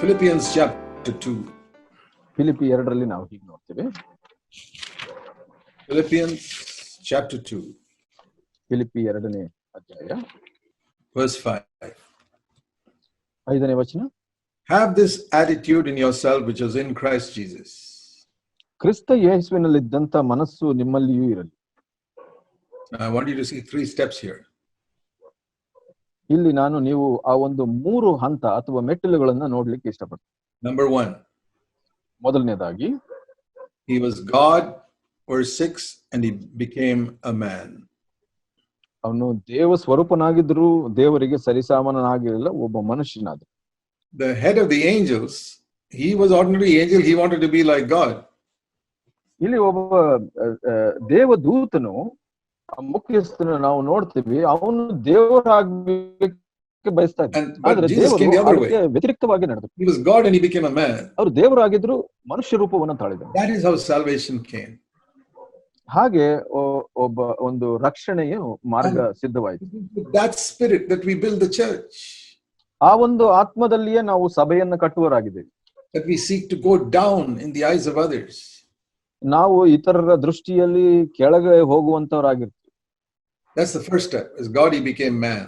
Philippians chapter 2. Philippi ಎರಡರಲ್ಲಿ ನಾವು ಹೀಗೆ ನೋಡ್ತೇವೆ Philippians chapter 2, ಫಿಲಿಪಿ ಎರಡನೇ ಅಧ್ಯಾಯ verse 5. ಐದನೇ ವಚನ Have this attitude in yourself which was in Christ Jesus. ಕ್ರಿಸ್ತ ಯೇಸುವಿನಲ್ಲಿದ್ದಂತ ಮನಸ್ಸು ನಿಮ್ಮಲ್ಲಿಯೂ ಇರಲಿ I want you to see three steps here. ಇಲ್ಲಿ ನಾನು ನೀವು ಆ ಒಂದು ಮೂರು ಹಂತ ಅಥವಾ ಮೆಟ್ಟಿಲುಗಳನ್ನ ನೋಡ್ಲಿಕ್ಕೆ ಇಷ್ಟಪಡ್ತೀನಿ ನಂಬರ್ ಒನ್ ಮೊದಲನೇದಾಗಿ he was God, or 6, and he became a man. ಅವನು ದೇವ ಸ್ವರೂಪನಾಗಿದ್ರು ದೇವರಿಗೆ ಸರಿಸಾಮಾನನಾಗಿರಲಿಲ್ಲ ಒಬ್ಬ ಮನುಷ್ಯನಾದ The head of the angels, he was ordinary angel, he wanted to be like God. ಇಲ್ಲಿ ಒಬ್ಬ ದೇವದೂತನು ಮುಖ್ಯಸ್ಥನ ನಾವು ನೋಡ್ತೀವಿ ಅವನು ದೇವರಾಗಲಿಕ್ಕೆ ಬಯಸ್ತಾ ಇದ್ದಾರೆ ವ್ಯತಿರಿಕ್ತವಾಗಿ. ಅವರು ದೇವರಾಗಿದ್ರು ಮನುಷ್ಯ ರೂಪವನ್ನು ತಾಳಿದ್ರು. ಹಾಗೆ ಒಬ್ಬ ಒಂದು ರಕ್ಷಣೆಯ ಮಾರ್ಗ ಸಿದ್ಧವಾಯಿತು. ಆ ಒಂದು ಆತ್ಮದಲ್ಲಿಯೇ ನಾವು ಸಭೆಯನ್ನ ಕಟ್ಟುವರಾಗಿದ್ದೇವೆ ನಾವು ಇತರರ ದೃಷ್ಟಿಯಲ್ಲಿ ಕೆಳಗೆ ಹೋಗುವಂತವರಾಗಿರ್ತೀವಿ That's the first step. As God, he became man.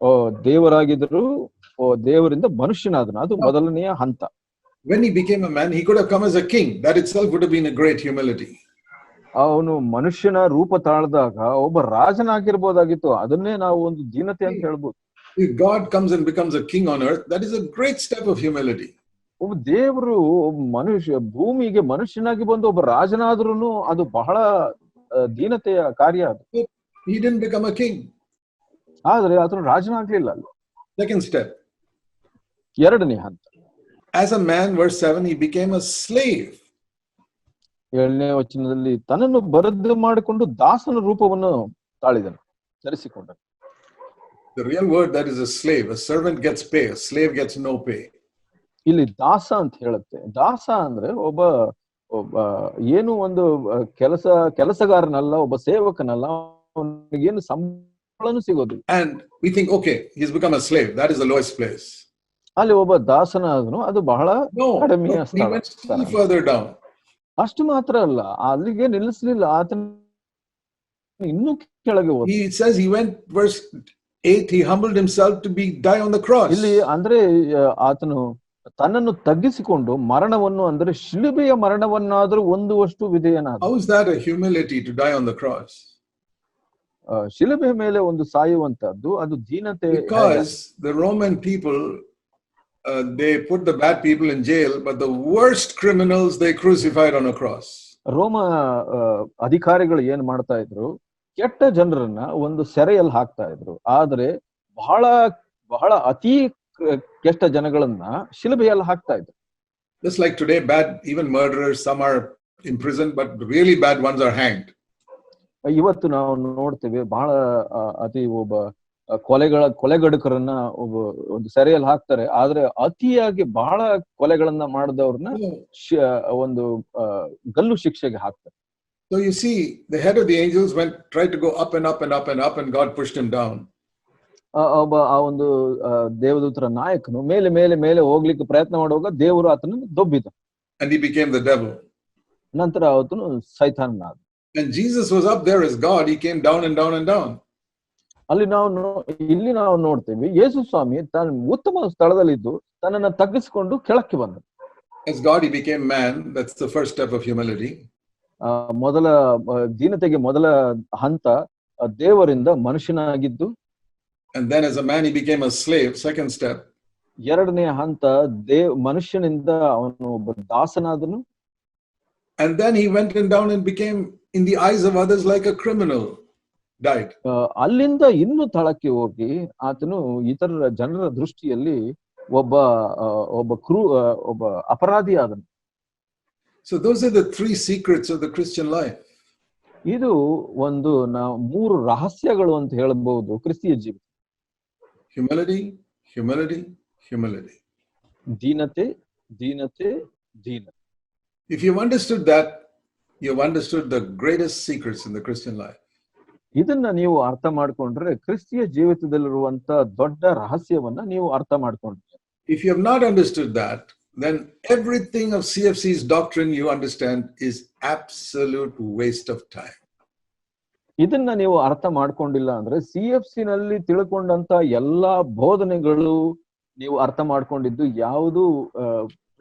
ಓ ದೇವರಾಗಿದ್ರು ಓ ದೇವರಿಂದ ಮನುಷ್ಯನಾದನು ಅದು ಮೊದಲನೆಯ ಹಂತ When he became a man, he could have come as a king. That itself would have been a great humility. ಅವನು ಮನುಷ್ಯನ ರೂಪ ತಾಳ್ದಾಗ ಒಬ್ಬ ರಾಜನಾಗಿರ್ಬೋದಾಗಿತ್ತು ಅದನ್ನೇ ನಾವು ಒಂದು ದೀನತೆ ಅಂತ ಹೇಳ್ಬೋದು If God comes and becomes a king on earth, that is a great step of humility. ಒಬ್ಬ ದೇವರು ಒಬ್ಬ ಮನುಷ್ಯ ಭೂಮಿಗೆ ಮನುಷ್ಯನಾಗಿ ಬಂದು ಒಬ್ಬ ರಾಜನಾದ್ರೂ ಅದು ಬಹಳ ದೀನತೆಯ ಕಾರ್ಯ ಅದು He didn't become a king. ಆದ್ರೆ ಆತನು ರಾಜನಾಗ್ಲಿಲ್ಲ ಅಲ್ಲಿ ಸೆಕೆಂಡ್ ಸ್ಟೆಪ್ ಎರಡನೇ ಹಂತ As a man, verse 7, he became a slave. ಏಳನೇ ವಚನದಲ್ಲಿ ತನ್ನನ್ನು ಬರದ್ದು ಮಾಡಿಕೊಂಡು ದಾಸನ ರೂಪವನ್ನು ತಾಳಿದನು ಧರಿಸಿಕೊಂಡನು The real word that is a slave. A servant gets pay, a slave gets no pay. ಇಲ್ಲಿ ದಾಸ ಅಂತ ಹೇಳುತ್ತೆ ದಾಸ ಅಂದ್ರೆ ಒಬ್ಬ ಒಬ್ಬ ಏನು ಒಂದು ಕೆಲಸ ಕೆಲಸಗಾರನಲ್ಲ ಒಬ್ಬ ಸೇವಕನಲ್ಲ ಅವನಿಗೇನು ಸಂಬಳನು ಸಿಗೋದಿಲ್ಲ we think okay he he's become a slave. That is the lowest place. ಅಲ್ಲಿ ಒಬ್ಬ ದಾಸನಾದನು ಅದು ಬಹಳ ಕಡಿಮೆಯ. ಅಷ್ಟು ಮಾತ್ರ ಅಲ್ಲ ಅಲ್ಲಿಗೆ ನಿಲ್ಲಿಸಲಿಲ್ಲ ಆತನ ಇನ್ನೂ ಕೆಳಗೆ ಹೋದ He says he went, verse 8, he humbled himself to be die on the cross. ಇಲ್ಲಿ ಅಂದ್ರೆ ಆತನು ತನ್ನನ್ನು ತಗ್ಗಿಸಿಕೊಂಡು ಮರಣವನ್ನು ಅಂದರೆ ಶಿಲುಬೆಯ ಮರಣವನ್ನಾದರೂ ಒಂದುವಷ್ಟು ವಿಧೇಯನಾದ How is that a humility to die on the cross? ಶಿಲುಬೆ ಮೇಲೆ ಒಂದು ಸಾಯುವಂತದ್ದು ಅದು ದೀನತೆ Because the Roman people they they put the bad people in jail, but the worst criminals they crucified on a cross. ರೋಮ ಅಧಿಕಾರಿಗಳು ಏನ್ ಮಾಡ್ತಾ ಇದ್ರು ಕೆಟ್ಟ ಜನರನ್ನ ಒಂದು ಸೆರೆಯಲ್ಲಿ ಹಾಕ್ತಾ ಇದ್ರು ಆದ್ರೆ ಬಹಳ ಬಹಳ ಅತಿ ಕೆಟ್ಟ ಜನಗಳನ್ನ ಶಿಲುಬೆಯಲ್ಲ ಹಾಕ್ತಾ ಇದ್ರು. Just like today bad even murderers some are in prison but really bad ones are hanged ಇವತ್ತು ನಾವು ನೋಡ್ತೇವೆ ಬಹಳ ಅತಿ ಒಬ್ಬ ಕೊಲೆಗಳ ಕೊಲೆಗಡುಕರನ್ನ ಒಬ್ಬ ಒಂದು ಸೆರೆಯಲ್ಲಿ ಹಾಕ್ತಾರೆ. ಆದ್ರೆ ಅತಿಯಾಗಿ ಬಹಳ ಕೊಲೆಗಳನ್ನ ಮಾಡಿದವ್ರನ್ನ ಒಂದು ಗಲ್ಲು ಶಿಕ್ಷೆಗೆ ಹಾಕ್ತಾರೆ. So you see, the head of the angels went, tried to go up and up and up and up and God pushed. ಆ ಒಬ್ಬ ಆ ಒಂದು ದೇವದೂತರ ನಾಯಕನು ಮೇಲೆ ಮೇಲೆ ಮೇಲೆ ಹೋಗ್ಲಿಕ್ಕೆ ಪ್ರಯತ್ನ ಮಾಡುವಾಗ ದೇವರು ಆತನನ್ನು ದೊಬ್ಬಿದ And he became the devil. ನಂತರ ಆತನು ಸೈತಾನನಾದ And Jesus was up there as God. He came down and down and down. ಅಲ್ಲಿ ನಾವು ಇಲ್ಲಿ ನಾವು ನೋಡ್ತೇವೆ ಯೇಸು ಸ್ವಾಮಿ ತನ್ನ ಉತ್ತಮ ಸ್ಥಳದಲ್ಲಿದ್ದು ತನ್ನನ್ನ ತಗ್ಗಿಸಿಕೊಂಡು ಕೆಳಕ್ಕೆ ಬಂದ As God, he became man. That's the first step of humility. ಮೊದಲ ದೀನತೆಗೆ ಮೊದಲ ಹಂತ ದೇವರಿಂದ ಮನುಷ್ಯನಾಗಿದ್ದು And then as a man, he became a slave. Second step. ಎರಡನೇ ಹಂತ ದೇವ್ ಮನುಷ್ಯನಿಂದ ಅವನು ಒಬ್ಬ ದಾಸನಾದನು And then he went and down and became, in the eyes of others, like a criminal. Died. ಆ, ಅಲ್ಲಿಂದ ಇನ್ನೂ ತಳಕ್ಕೆ ಹೋಗಿ ಆತನು ಇತರ ಜನರ ದೃಷ್ಟಿಯಲ್ಲಿ ಒಬ್ಬ ಆ, ಒಬ್ಬ ಕ್ರೂ ಆ, ಒಬ್ಬ ಅಪರಾಧಿ ಆದನು So those are the three secrets of the Christian life. ಇದು ಒಂದು ನಾವು ಮೂರು ರಹಸ್ಯಗಳು ಅಂತ ಹೇಳಬಹುದು ಕ್ರಿಸ್ತಿಯ ಜೀವಿತ Humility, humility, humility. ದೀನತೆ ದೀನತೆ ದೀನತೆ If you've understood that, you've understood the greatest secrets in the Christian life. ಇದನ್ನ ನೀವು ಅರ್ಥ ಮಾಡ್ಕೊಂಡ್ರೆ ಕ್ರಿಸ್ತಿಯ ಜೀವಿತದಲ್ಲಿರುವಂತ ದೊಡ್ಡ ರಹಸ್ಯವನ್ನ ನೀವು ಅರ್ಥ ಮಾಡ್ಕೊಂಡ್ರೆ If you have not understood that, then everything of CFC's doctrine you understand is absolute waste of time. ಇದನ್ನ ನೀವು ಅರ್ಥ ಮಾಡ್ಕೊಂಡಿಲ್ಲ ಅಂದ್ರೆ ಸಿ ಎಫ್ ಸಿ ನಲ್ಲಿ ತಿಳ್ಕೊಂಡಂತ ಎಲ್ಲಾ ಬೋಧನೆಗಳು ನೀವು ಅರ್ಥ ಮಾಡ್ಕೊಂಡಿದ್ದು ಯಾವುದು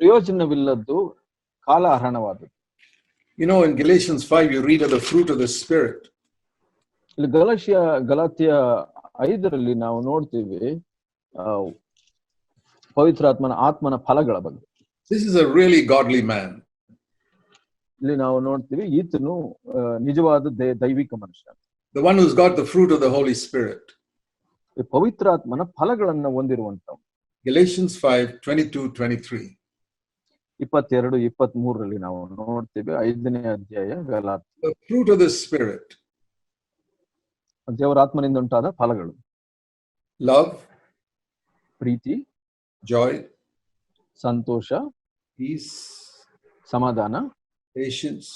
ಪ್ರಯೋಜನವಿಲ್ಲದ್ದು ಕಾಲಹರಣವಾದದ್ದು You know, in Galatians 5, you read of the fruit of the Spirit. ಇಲ್ಲಿ ಗಲಶಿಯ ಗಲಾತಿಯ ಐದರಲ್ಲಿ ನಾವು ನೋಡ್ತೀವಿ ಪವಿತ್ರಾತ್ಮನ ಆತ್ಮನ ಫಲಗಳ ಬಗ್ಗೆ This is a really godly man. ಇಲ್ಲಿ ನಾವು ನೋಡ್ತೀವಿ ಈತನು ನಿಜವಾದ ದೈವಿಕ ಮನುಷ್ಯ. The one who's got the fruit of the Holy Spirit. ಪವಿತ್ರಾತ್ಮನ ಫಲಗಳನ್ನು ಹೊಂದಿರುವಂತ Galatians 5 22 23. ಇಪ್ಪತ್ತೆರಡು ಇಪ್ಪತ್ತ್ ಮೂರರಲ್ಲಿ ನಾವು ನೋಡ್ತೀವಿ ಐದನೇ ಅಧ್ಯಾಯ Galatians. The fruit of the Spirit. ದೇವರ ಆತ್ಮನಿಂದ ಉಂಟಾದ ಫಲಗಳು. ಲವ್ ಪ್ರೀತಿ. ಜಾಯ್ ಸಂತೋಷ. Peace, ಸಮಾಧಾನ. Patience,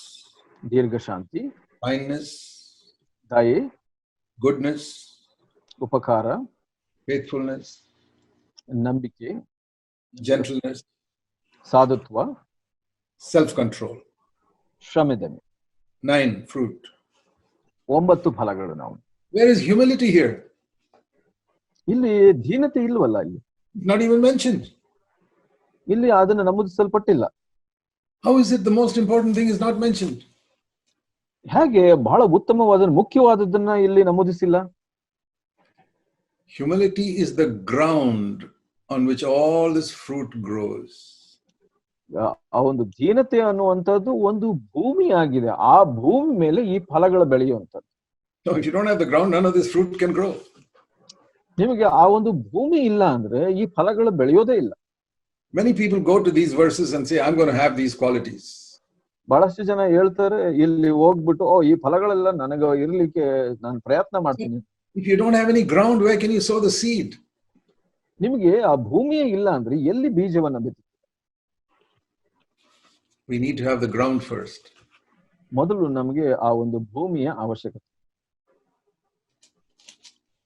ದೀರ್ಘಶಾಂತಿ kindness, ದಯೆ goodness, ಉಪಕಾರ faithfulness, ನಂಬಿಕೆ gentleness, ಸಾಧುತ್ವ self control. Shramidami, Nine fruit. ಒಂಬತ್ತು ಫಲಗಳು ನಾವು Where is humility here? ಇಲ್ಲಿ ದೀನತೆ ಇಲ್ವಲ್ಲ ಇಲ್ಲಿ Not even mentioned. ಇಲ್ಲಿ ಅದನ್ನು ನಮೂದಿಸಲ್ಪಟ್ಟಿಲ್ಲ How is it the most important thing is not mentioned? ಹೇಗೆ ಬಹಳ ಉತ್ತಮವಾದ ಮುಖ್ಯವಾದದ್ದನ್ನ ಇಲ್ಲಿ ನಮೂದಿಸಿಲ್ಲ Humility is the ground on which all this fruit grows. ಆ- ಆ ಒಂದು ದೀನತೆ ಅನ್ನುವಂಥದ್ದು ಒಂದು ಭೂಮಿ ಆಗಿದೆ ಆ ಭೂಮಿ ಮೇಲೆ ಈ ಫಲಗಳು ಬೆಳೆಯುವಂಥದ್ದು So if you don't have the ground, none of this fruit can grow. ನಿಮಗೆ ಆ ಒಂದು ಭೂಮಿ ಇಲ್ಲ ಅಂದ್ರೆ ಈ ಫಲಗಳು ಬೆಳೆಯೋದೇ ಇಲ್ಲ Many people go to these verses and say, I'm going to have these qualities. ಬಹಳಷ್ಟು ಜನ ಹೇಳ್ತಾರೆ ಇಲ್ಲಿ ಹೋಗ್ಬಿಟ್ಟು ಓ ಈ ಫಲಗಳೆಲ್ಲ ನನಗೆ ಇರ್ಲಿಕ್ಕೆ ನಾನು ಪ್ರಯತ್ನ ಮಾಡ್ತೀನಿ If you don't have any ground, where can you sow the seed? ನಿಮಗೆ ಆ ಭೂಮಿಯೇ ಇಲ್ಲ ಅಂದ್ರೆ ಎಲ್ಲಿ ಬೀಜವನ್ನ ಬಿತ್ತಿ We need to have the ground first. ಮೊದಲು ನಮಗೆ ಆ ಒಂದು ಭೂಮಿಯ ಅವಶ್ಯಕತೆ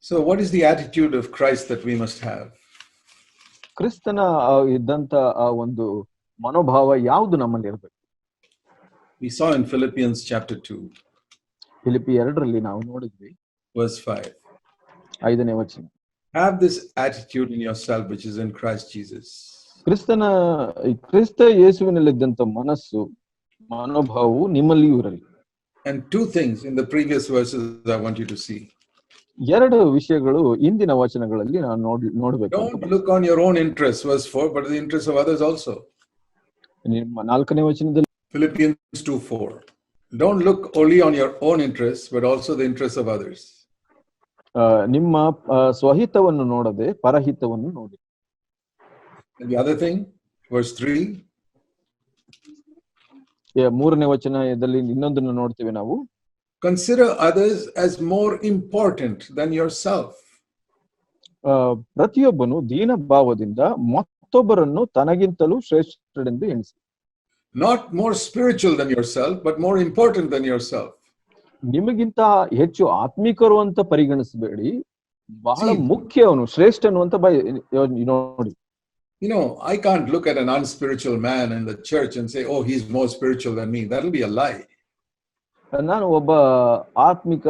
So, what is the attitude of Christ that we must have? ಕ್ರಿಸ್ತನ ಆ ಇದ್ದಂತ ಆ ಒಂದು ಮನೋಭಾವ ಯಾವುದು ನಮ್ಮಲ್ಲಿ ಇರಬೇಕು We saw in Philippians chapter 2, Philippi ಎರಡರಲ್ಲಿ ನಾವು ನೋಡಿದ್ವಿ verse 5. ಐದನೇ ವಚನ Have this attitude in yourself, which is in Christ Jesus. ಕ್ರಿಸ್ತನ ಈ ಕ್ರಿಸ್ತ ಯೇಸುವಿನಲ್ಲಿದ್ದಂತ ಮನಸ್ಸು ಮನೋಭಾವವು ನಿಮ್ಮಲ್ಲಿಯೂ ಇರಲಿ And two things in the previous verses I want you to see. ಎರಡು ವಿಷಯಗಳು ಇಂದಿನ ವಚನಗಳಲ್ಲಿ ನಾನು ನೋಡಿ ನೋಡಬೇಕು look on your own interest was for but the interest of others also ನಿಮ್ಮ ನಾಲ್ಕನೇ ವಚನದಲ್ಲಿ Philippians 2 4 don't look only on your own interest but also the interest of others ನಿಮ್ಮ ಸ್ವಹಿತವನ್ನು ನೋಡದೆ ಪರಹಿತವನ್ನು ನೋಡಿ. ದಿ ಅದರ್ ಥಿಂಗ್ ವರ್ಸ್ 3 ಮೂರನೇ ವಚನದಲ್ಲಿ ಇನ್ನೊಂದನ್ನು ನೋಡ್ತೀವಿ ನಾವು. consider others as more important than yourself. ಆ, ಪ್ರತಿಯೊಬ್ಬನು ದೀನ ಭಾವದಿಂದ ಮತ್ತೊಬ್ಬರನ್ನು ತನಗಿಂತಲೂ ಶ್ರೇಷ್ಠರೆಂದು ಎಣಿಸಿ Not more spiritual than yourself, but more important than yourself. ನಿಮಗಿಂತ ಹೆಚ್ಚು ಆತ್ಮಿಕರು ಅಂತ ಪರಿಗಣಿಸಬೇಡಿ ಬಹಳ See. ಮುಖ್ಯವನು ಶ್ರೇಷ್ಠನು ಅಂತ ಬೈ ನೋಡಿ You know, I can't look at an unspiritual man in the church and say, oh, he's more spiritual than me. That'll be a lie. ನಾನು ಒಬ್ಬ ಆತ್ಮಿಕ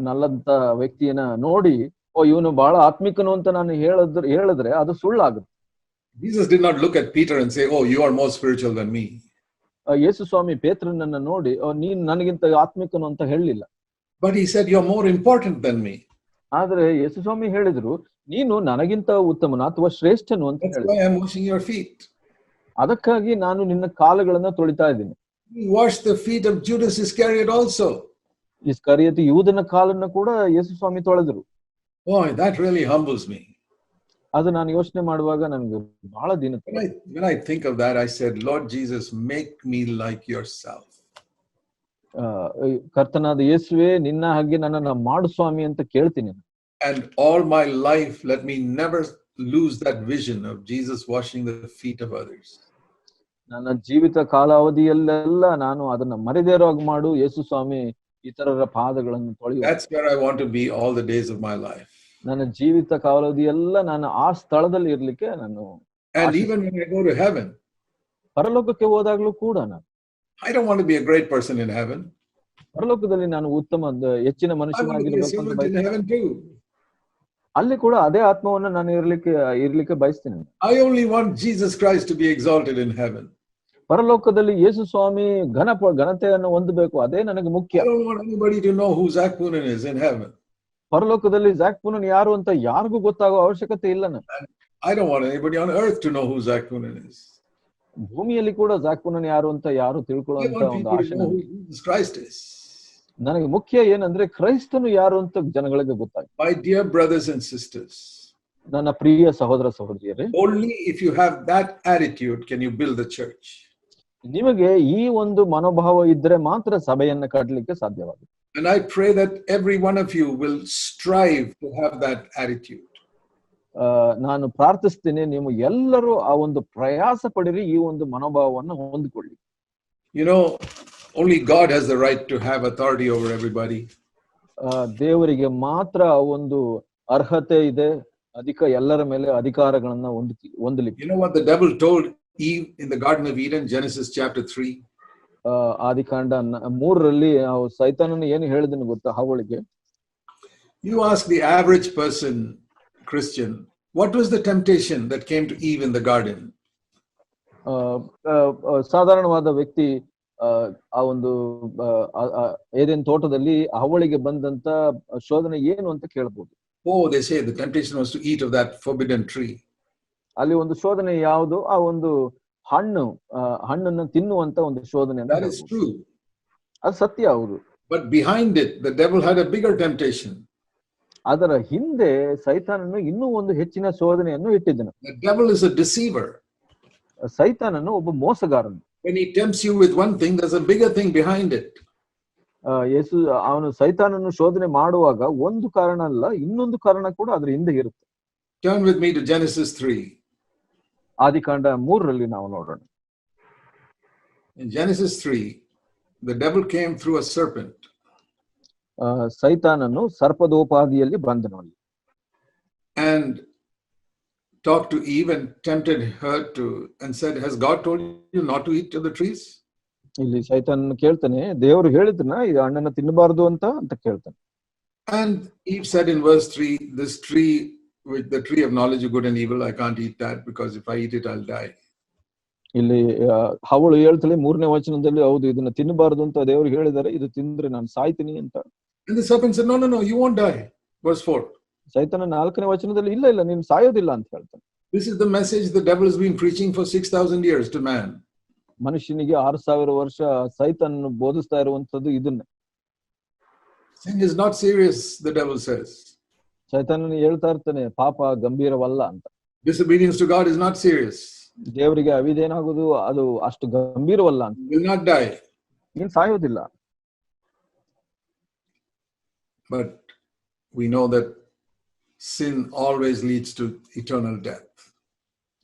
ನಲ್ಲಂತ ವ್ಯಕ್ತಿಯನ್ನ ನೋಡಿ ಓ ಇವನು ಬಹಳ ಆತ್ಮಿಕನು ಅಂತ ನಾನು ಹೇಳಿದ್ರೆ ಹೇಳಿದ್ರೆ ಅದು ಸುಳ್ಳಾಗುತ್ತೆ Jesus did not look at Peter and say, oh, you are more spiritual than me. ಯೇಸು ಸ್ವಾಮಿ ಪೇತ್ರನನ್ನ ನೋಡಿ "ಓ, ನೀನ್ ನನಗಿಂತ ಆತ್ಮಿಕನು ಅಂತ ಹೇಳಲಿಲ್ಲ But he said, are more important than me. ಆದ್ರೆ ಯೇಸು ಸ್ವಾಮಿ ಹೇಳಿದ್ರು ನೀನು ನನಗಿಂತ ಉತ್ತಮನ ಅಥವಾ ಶ್ರೇಷ್ಠನು ಅಂತ ಹೇಳಿದ್ರು why washing your feet. ಅದಕ್ಕಾಗಿ ನಾನು ನಿನ್ನ ಕಾಲುಗಳನ್ನ ತೊಳಿತಾ ಇದ್ದೀನಿ He washed the feet of Judas Iscariot also. ಇಸ್ಕರಿಯತಿ ಯೂದನ ಕಾಲನ್ನ ಕೂಡ ಯೇಸು ಸ್ವಾಮಿ ತೊಳೆದ್ರು Boy, that really humbles me. ಅದು ನಾನು ಯೋಚನೆ ಮಾಡುವಾಗ ನನಗೆ ಬಹಳ ದಿನ When I, when I think of that, I said, Lord Jesus, make me like yourself. ಕರ್ತನಾದ ಯೇಸುವೆ ನಿನ್ನ ಹಾಗೆ ನನ್ನನ್ನ ಮಾಡು ಸ್ವಾಮಿ ಅಂತ ಕೇಳ್ತೀನಿ And all my life, let me never lose that vision of Jesus washing the feet of others. ನನ್ನ ಜೀವಿತ ಕಾಲಾವಧಿಯಲ್ಲೆಲ್ಲ ನಾನು ಅದನ್ನ ಮರೆದೇರೋಗ್ ಮಾಡು ಯೇಸು ಸ್ವಾಮಿ ಇತರರ ಪಾದಗಳನ್ನು ತೊಳೆಯು ನನ್ನ ಜೀವಿತ ಕಾಲಾವಧಿಯೆಲ್ಲ ನಾನು ಆ ಸ್ಥಳದಲ್ಲಿ ಇರ್ಲಿಕ್ಕೆ ನಾನು ಪರಲೋಕಕ್ಕೆ ಹೋದಾಗ್ಲೂ ಕೂಡ ನಾನು I don't want to be a great person in heaven ಪರಲೋಕದಲ್ಲಿ ನಾನು ಉತ್ತಮ ಹೆಚ್ಚಿನ ಮನುಷ್ಯನಾಗಿರಬೇಕು ಅಲ್ಲಿ ಕೂಡ ಅದೇ ಆತ್ಮವನ್ನ ನಾನು ಇರ್ಲಿಕ್ಕೆ ಇರ್ಲಿಕ್ಕೆ ಬಯಸ್ತೀನಿ. I only want Jesus Christ to be exalted in heaven ಪರಲೋಕದಲ್ಲಿ ಯೇಸು ಸ್ವಾಮಿ ಘನ ಘನತೆಯನ್ನು ಹೊಂದಬೇಕು ಅದೇ ನನಗೆ ಮುಖ್ಯ. ಪರಲೋಕದಲ್ಲಿ ಜಾಕ್ ಪೂನನ್ ಯಾರು ಅಂತ ಯಾರಿಗೂ ಗೊತ್ತಾಗೋ ಅವಶ್ಯಕತೆ ಇಲ್ಲ ಭೂಮಿಯಲ್ಲಿ ಕೂಡ ಜಾಕ್ ಪೂನನ್ ಯಾರು ಅಂತ ಯಾರು ತಿಳ್ಕೊಳ್ಳುವಂತ ಒಂದು ಆಶಯ ನನಗೆ. ಮುಖ್ಯ ಏನಂದ್ರೆ ಕ್ರೈಸ್ತನು ಯಾರು ಅಂತ ಜನಗಳಿಗೆ ಗೊತ್ತಾಗ my dear brothers and sisters ನನ್ನ ಪ್ರಿಯ ಸಹೋದರ ಸಹೋದರಿಯರೇ only if you have that attitude can you build the church ನಿಮಗೆ ಈ ಒಂದು ಮನೋಭಾವ ಇದ್ರೆ ಮಾತ್ರ ಸಭೆಯನ್ನ ಕಟ್ಟಲಿಕ್ಕೆ ಸಾಧ್ಯವಾಗುತ್ತೆ And I pray that every one of you will strive to have that attitude. ನಾನು ಪ್ರಾರ್ಥಿಸ್ತೀನಿ ನೀವು ಎಲ್ಲರೂ ಆ ಒಂದು ಪ್ರಯಾಸ ಪಡಿರಿ ಈ ಒಂದು ಮನೋಭಾವವನ್ನು ಹೊಂದಿಕೊಳ್ಳಿ you know, only God has the right to have authority over everybody. ಆ, ದೇವರಿಗೆ ಮಾತ್ರ ಆ ಒಂದು ಅರ್ಹತೆ ಇದೆ ಅಧಿಕ ಎಲ್ಲರ ಮೇಲೆ ಅಧಿಕಾರಗಳನ್ನ ಹೊಂದಿ ಹೊಂದಲಿಕ್ಕೆ You know what the devil told Eve in the Garden of Eden, Genesis chapter 3? ಆ, ಆದಿಕಾಂಡ ನ- ಮೂರರಲ್ಲಿ ನಾವು ಸೈತಾನನು ಏನು ಹೇಳಿದನು ಗೊತ್ತಾ ಹವಳಿಗೆ You ask the average person, Christian, what was the temptation that came to Eve in the garden? ಆ, ಆ, ಆ, ಸಾಧಾರಣವಾದ ವ್ಯಕ್ತಿ ಆ, ಆ ಒಂದು ಆ, ಆ- ಆ ಏದೇನ್ ತೋಟದಲ್ಲಿ ಹವಳಿಗೆ ಬಂದಂತ ಶೋಧನೆ ಏನು ಅಂತ ಕೇಳ್ಬೋದು Oh, they say the temptation was to eat of that forbidden tree. ಅಲ್ಲಿ ಒಂದು ಶೋಧನೆ ಯಾವುದು ಆ ಒಂದು ಹಣ್ಣು ಆ, ಹಣ್ಣನ್ನ ತಿನ್ನುವಂತ ಒಂದು ಶೋಧನೆ ಅಂತ That is ಹೇಳ್ಬೋದು. true. ಅದು ಸತ್ಯ ಹೌದು But behind it, the devil had a bigger temptation. ಅದರ ಹಿಂದೆ ಸೈತಾನನು ಇನ್ನೂ ಒಂದು ಹೆಚ್ಚಿನ ಶೋಧನೆಯನ್ನು ಇಟ್ಟಿದ್ದನು The devil is a deceiver. ಸೈತಾನನು ಒಬ್ಬ ಮೋಸಗಾರನು When he tempts you with one thing, there's a bigger thing behind it. ಆ, ಯೇಸು ಅವನು ಸೈತಾನನ್ನು ಶೋಧನೆ ಮಾಡುವಾಗ ಒಂದು ಕಾರಣ ಅಲ್ಲ ಇನ್ನೊಂದು ಕಾರಣ ಕೂಡ ಅದ್ರ ಹಿಂದೆ ಇರುತ್ತೆ Turn with me to Genesis 3. ಆದಿಕಾಂಡ ಮೂರರಲ್ಲಿ ನಾವು ನೋಡೋಣ In Genesis 3, the devil came through a serpent. ಆ, ಸೈತಾನನು ಸರ್ಪದೋಪಾದಿಯಲ್ಲಿ ಬಂದನು ಅಲ್ಲಿ and talked to Eve and tempted her to and said, Has God told you not to eat of the trees? ಇಲ್ಲಿ ಸೈತಾನನು ಕೇಳ್ತಾನೆ ದೇವರು ಹೇಳಿದ್ನ ಇದು ಹಣ್ಣನ್ನ ತಿನ್ನಬಾರದು ಅಂತ ಅಂತ ಕೇಳ್ತಾನೆ And Eve said in verse 3, This tree, with the tree of knowledge of good and evil, I can't eat that because if I eat it, I'll die. ಇಲ್ಲಿ ಆ, ಅವಳು ಹೇಳ್ತಾಳೆ ಮೂರನೇ ವಚನದಲ್ಲಿ ಹೌದು ಇದನ್ನ ತಿನ್ನಬಾರದು ಅಂತ ದೇವರು ಹೇಳಿದ್ದಾರೆ ಇದು ತಿಂದ್ರೆ ನಾನು ಸಾಯ್ತೀನಿ ಅಂತ And the serpent said, No, no, no, you won't die. Verse 4. ಸೈತಾನ ನಾಲ್ಕನೇ ವಚನದಲ್ಲಿ ಇಲ್ಲ ಇಲ್ಲ ನೀನು ಸಾಯೋದಿಲ್ಲ ಅಂತ ಹೇಳ್ತಾನೆ This is the message the devil has been preaching for 6,000 years to man. ಮನುಷ್ಯನಿಗೆ ಆರು ಸಾವಿರ ವರ್ಷ ಸೈತಾನನ್ನು ಬೋಧಿಸ್ತಾ ಇರುವಂತದ್ದು ಇದನ್ನೇ Sin is not serious, the devil says. ಸೈತಾನನು ಹೇಳ್ತಾ ಇರ್ತಾನೆ ಪಾಪ ಗಂಭೀರವಲ್ಲ ಅಂತ Disobedience to God is not serious. ದೇವರಿಗೆ ಅವಿದೇನಾಗೋದು ಅದು ಅಷ್ಟು ಗಂಭೀರವಲ್ಲ ಅಂತ will not die. ನೀನ್ ಸಾಯೋದಿಲ್ಲ But we know that sin always leads to eternal death.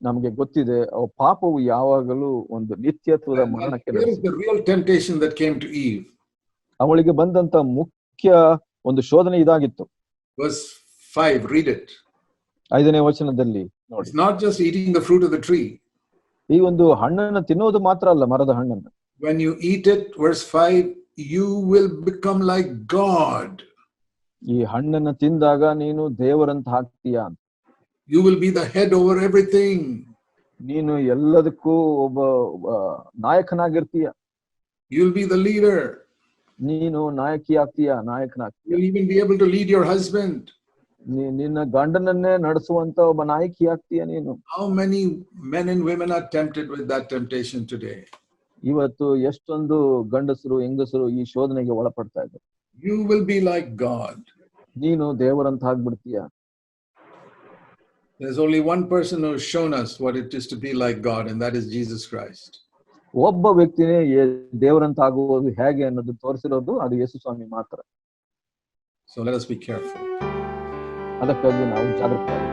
ನಮಗೆ ಗೊತ್ತಿದೆ ಅವ್ ಪಾಪವು ಯಾವಾಗಲೂ ಒಂದು ನಿತ್ಯತ್ವದ ಮರಣಕ್ಕೆ Here is ನಡೆಸುತ್ತೆ. the real temptation that came to Eve. ಅವಳಿಗೆ ಬಂದಂತ ಮುಖ್ಯ ಒಂದು ಶೋಧನೆ ಇದಾಗಿತ್ತು Verse 5, read it. ಐದನೇ ವಚನದಲ್ಲಿ ನೋಡಿ It's not just eating the fruit of the tree. ಈ ಒಂದು ಹಣ್ಣನ್ನ ತಿನ್ನೋದು ಮಾತ್ರ ಅಲ್ಲ ಮರದ ಹಣ್ಣನ್ನ When you eat it, verse 5, you will become like God. ಈ ಹಣ್ಣನ್ನ ತಿಂದಾಗ ನೀನು ದೇವರಂತ ಹಾಕ್ತೀಯ ಅಂತ You will be the head over everything. ನೀನು ಎಲ್ಲದಕ್ಕೂ ಒಬ್ಬ ಆ, ನಾಯಕನಾಗಿರ್ತೀಯ You'll be the leader. ನೀನು ನಾಯಕಿ ಆಗ್ತೀಯ ನಾಯಕನಾಗ್ತೀಯ You'll even be able to lead your husband. ನೀ- ನಿನ್ನ ಗಂಡನನ್ನೇ ನಡೆಸುವಂತ ಒಬ್ಬ ನಾಯಕಿ ಆಗ್ತೀಯ ನೀನು How many men and women are tempted with that temptation today? ಇವತ್ತು ಎಷ್ಟೊಂದು ಗಂಡಸರು ಹೆಂಗಸರು ಈ ಶೋಧನೆಗೆ ಒಳಪಡ್ತಾ ಇದ್ದಾರೆ You will be like God. ನೀನು ದೇವರಂತ ಆಗ್ಬಿಡ್ತೀಯ There's only one person who's shown us what it is to be like God, and that is Jesus Christ. ಒಬ್ಬ ವ್ಯಕ್ತಿನೇ ಏ- ದೇವರಂತ ಆಗುವುದು ಹೇಗೆ ಅನ್ನೋದು ತೋರಿಸಿರೋದು ಅದು ಯೇಸು ಸ್ವಾಮಿ ಮಾತ್ರ So let us be careful. ಅದಕ್ಕಾಗಿ ನಾವು ಜಾಗೃತರಾಗಿ